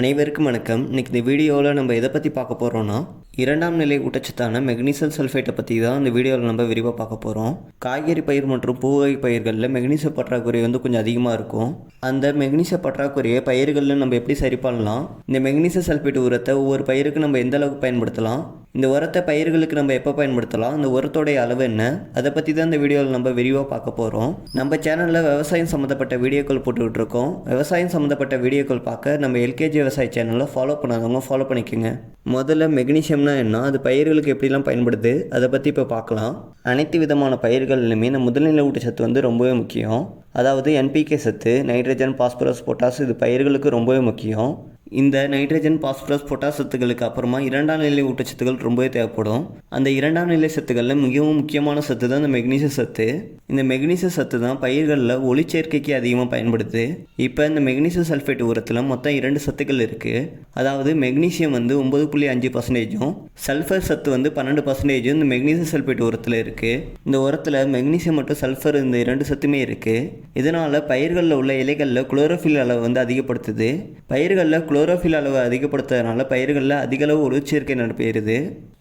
அனைவருக்கும் வணக்கம். இன்றைக்கி இந்த வீடியோவில் நம்ம எதை பற்றி பார்க்க போகிறோன்னா இரண்டாம் நிலை ஊட்டச்சத்தான மெக்னீசியம் சல்ஃபேட்டை பற்றி தான் இந்த வீடியோவில் நம்ம விரிவாக பார்க்க போகிறோம் காய்கறி பயிர் மற்றும் பூவகை பயிர்களில் மெக்னீசிய பற்றாக்குறை வந்து கொஞ்சம் அதிகமாக இருக்கும். அந்த மெக்னீசிய பற்றாக்குறையை பயிர்களில் நம்ம எப்படி சரி பண்ணலாம்? இந்த மெக்னீசிய சல்ஃபேட் உரத்தை ஒவ்வொரு பயிருக்கு நம்ம எந்த அளவுக்கு பயன்படுத்தலாம்? இந்த உரத்தை பயிர்களுக்கு நம்ம எப்போ பயன்படுத்தலாம்? இந்த உரத்தோடைய அளவு என்ன? அதை பற்றி தான் இந்த வீடியோவில் நம்ம விரிவாக பார்க்க போகிறோம் நம்ம சேனலில் விவசாயம் சம்மந்தப்பட்ட வீடியோக்கள் போட்டுக்கிட்டு இருக்கோம் விவசாயம் சம்மந்தப்பட்ட வீடியோக்கள் பார்க்க நம்ம எல்கேஜி விவசாய சேனலை ஃபாலோ பண்ணாதவங்க ஃபாலோ பண்ணிக்கோங்க. முதல்ல மெக்னீஷியம்னா என்ன? அது பயிர்களுக்கு எப்படிலாம் பயன்படுது? அதை பற்றி இப்போ பார்க்கலாம். அனைத்து விதமான பயிர்கள்லையுமே இந்த முதல்நிலை ஊட்டச்சத்து வந்து ரொம்பவே முக்கியம். அதாவது என்பிகே சத்து நைட்ரஜன் பாஸ்பரஸ் பொட்டாஸ் இது பயிர்களுக்கு ரொம்பவே முக்கியம். இந்த நைட்ரஜன் பாஸ்பரஸ் பொட்டாஸ் சத்துக்களுக்கு அப்புறமா இரண்டாம் நிலை ஊட்டச்சத்துக்கள் ரொம்பவே தேவைப்படும். அந்த இரண்டாம் நிலை சத்துக்களில் மிகவும் முக்கியமான சத்து தான் இந்த மெக்னீசிய சத்து. இந்த மெக்னீசிய சத்து தான் பயிர்களில் ஒளிச்சேர்க்கைக்கு அதிகமாக பயன்படுது. இப்போ இந்த மெக்னீசியம் சல்ஃபேட் உரத்தில் மொத்தம் இரண்டு சத்துக்கள் இருக்குது அதாவது மெக்னீசியம் வந்து ஒம்பது புள்ளி அஞ்சு பர்சன்டேஜும் சல்ஃபர் சத்து வந்து பன்னெண்டு பர்சன்டேஜும் இந்த மெக்னீசியம் சல்ஃபேட் உரத்தில் இருக்குது இந்த உரத்தில் மெக்னீசியம் மற்றும் சல்ஃபர் இந்த இரண்டு சத்துமே இருக்குது இதனால் பயிர்களில் உள்ள இலைகளில் குளோரோஃபில் அளவு வந்து அதிகப்படுத்துது. பயிர்களில் குளோரோஃபில் அளவு அதிகப்படுத்துறதுனால பயிர்களில் அதிகளவு ஒளிச்சேர்க்கை நடைபெறுது.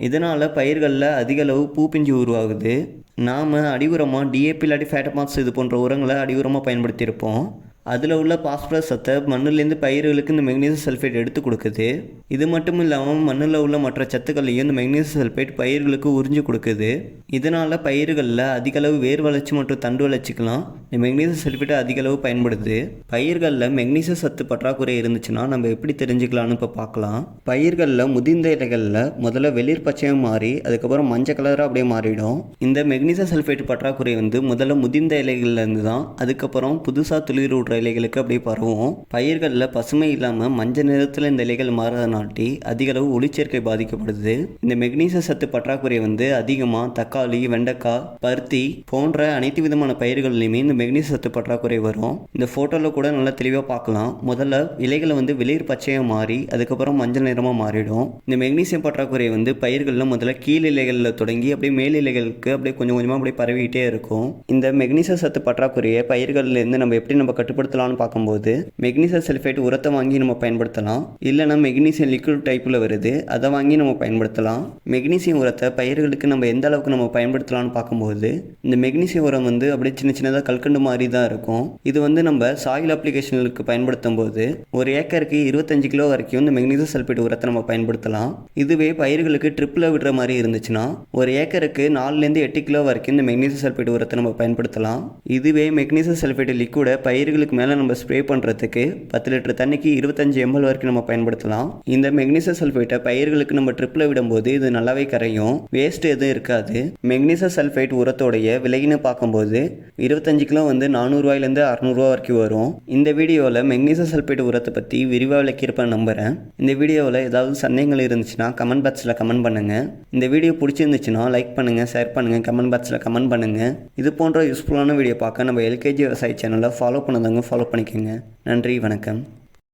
இதனால் பயிர்களில் அதிகளவு பூப்பிஞ்சு உருவாகுது. நாம் அடி உரமாக டிஏபி இல்லாட்டி ஃபேட்டமாக்ஸ் இது போன்ற உரங்களை அடி உரமாக பயன்படுத்தியிருப்போம். அதில் உள்ள பாஸ்பரஸ் சத்தை மண்ணுலேருந்து பயிர்களுக்கு இந்த மெக்னீசியம் சல்ஃபேட் எடுத்து கொடுக்குது. இது மட்டும் இல்லாமல் மண்ணில் உள்ள மற்ற சத்துக்களையும் இந்த மெக்னீசியம் சல்ஃபேட் பயிர்களுக்கு உறிஞ்சு கொடுக்குது. இதனால் பயிர்களில் அதிகளவு வேர் வளர்ச்சி மற்றும் தண்டு வளர்ச்சிக்கெலாம். மெக்னீசியம் சல்ஃபேட் அதிக அளவு பயன்படுது. பயிர்களில் மெக்னீசியம் சத்து பற்றாக்குறை இருந்துச்சுன்னா நம்ம எப்படி தெரிஞ்சுக்கலாம்னு இப்போ பார்க்கலாம். பயிர்களில் முதிர்ந்த இலைகளில் முதல்ல வெளிர் பச்சையாக மாறி அதுக்கப்புறம் மஞ்சள் கலராக அப்படியே மாறிடும். இந்த மெக்னீசியம் சல்ஃபேட் பற்றாக்குறை வந்து முதல்ல முதிர்ந்த இலைகள்லேருந்து தான் அதுக்கப்புறம் புதுசாக துளிர் விடுற இலைகளுக்கு அப்படியே பரவும். பயிர்களில் பசுமை இல்லாமல் மஞ்சள் நிறத்தில் இந்த இலைகள் மாறதனாட்டி அதிக அளவு ஒளிச்சேர்க்கை பாதிக்கப்படுது. இந்த மெக்னீசியம் சத்து பற்றாக்குறை வந்து அதிகமாக தக்காளி வெண்டைக்காய் பருத்தி போன்ற அனைத்து விதமான பயிர்கள்லையுமே இந்த மெக்னீசியம் சத்து பற்றாக்குறை வரும். இந்த ஃபோட்டோவில் கூட நல்லா தெளிவாக பார்க்கலாம். முதல்ல இலைகளை வந்து வெளிர் பச்சையாக மாறி அதுக்கப்புறம் மஞ்சள் நிறமாக மாறிடும். இந்த மெக்னீசியம் பற்றாக்குறை வந்து பயிர்களில் முதல்ல கீழ் இலைகளில் தொடங்கி அப்படியே மேல் இலைகளுக்கு அப்படியே கொஞ்சம் கொஞ்சமாக அப்படியே பரவிக்கிட்டே இருக்கும். இந்த மெக்னீசியம் சத்து பற்றாக்குறையை பயிர்கள்லேருந்து நம்ம எப்படி நம்ம கட்டுப்படுத்தலாம்னு பார்க்கும்போது மெக்னீசியம் சல்ஃபேட் உரத்தை வாங்கி நம்ம பயன்படுத்தலாம். இல்லைனா மெக்னீசியம் லிக்விட் டைப்பில் வருது அதை வாங்கி நம்ம பயன்படுத்தலாம். மெக்னீசியம் உரத்தை பயிர்களுக்கு நம்ம எந்த அளவுக்கு நம்ம பயன்படுத்தலாம்னு பார்க்கும்போது இந்த மெக்னீசியம் உரம் வந்து அப்படியே சின்ன சின்னதாக கல்கண்டு மாதிரி தான் இருக்கும். இது வந்து நம்ம சாயில் அப்ளிகேஷனுக்கு பயன்படுத்தும் போது ஒரு ஏக்கருக்கு இருபத்தஞ்சு கிலோ வரைக்கும் இந்த மெக்னீசியம் சல்பேட் உரத்தை நம்ம பயன்படுத்தலாம். இதுவே பயிர்களுக்கு ட்ரிப்பில் விடுற மாதிரி இருந்துச்சுன்னா ஒரு ஏக்கருக்கு நாலுலேருந்து எட்டு கிலோ வரைக்கும் இந்த மெக்னீசியம் சல்பேட் உரத்தை நம்ம பயன்படுத்தலாம். இதுவே மெக்னீசியம் சல்பேட் லிக்விடை பயிர்களுக்கு மேலே நம்ம ஸ்ப்ரே பண்ணுறதுக்கு பத்து லிட்டர் தண்ணிக்கு இருபத்தஞ்சு எம்எல் வரைக்கும் நம்ம பயன்படுத்தலாம். இந்த மெக்னீசியம் சல்ஃபேட்டை பயிர்களுக்கு நம்ம ட்ரிப்பில் விடும்போது இது நல்லாவே கரையும். வேஸ்ட் எதுவும் இருக்காது. மெக்னீசியம் சல்ஃபேட் உரத்தோடைய விலைன்னு பார்க்கும்போது இருபத்தஞ்சு கிலோ வந்து நானூறுரூவாயிலேருந்து அறநூறுவா வரைக்கும் வரும். இந்த வீடியோவில் மெக்னீசியம் சல்ஃபேட் உரத்தை பற்றி விரிவாக விளக்கியிருப்பேன் நம்புகிறேன் இந்த வீடியோவில் ஏதாவது சந்தேகங்கள் இருந்துச்சுன்னா கமெண்ட் பாக்ஸில் கமெண்ட் பண்ணுங்கள் இந்த வீடியோ பிடிச்சிருந்துச்சுன்னா லைக் பண்ணுங்கள் ஷேர் பண்ணுங்கள் கமெண்ட் பாக்ஸில் கமெண்ட் பண்ணுங்கள் இது போன்ற யூஸ்ஃபுல்லான வீடியோ பார்க்க நம்ம எல்கேஜி விவசாய சேனலை ஃபாலோ பண்ணதாங்க ஃபாலோ பண்ணிக்கோங்க. நன்றி வணக்கம்.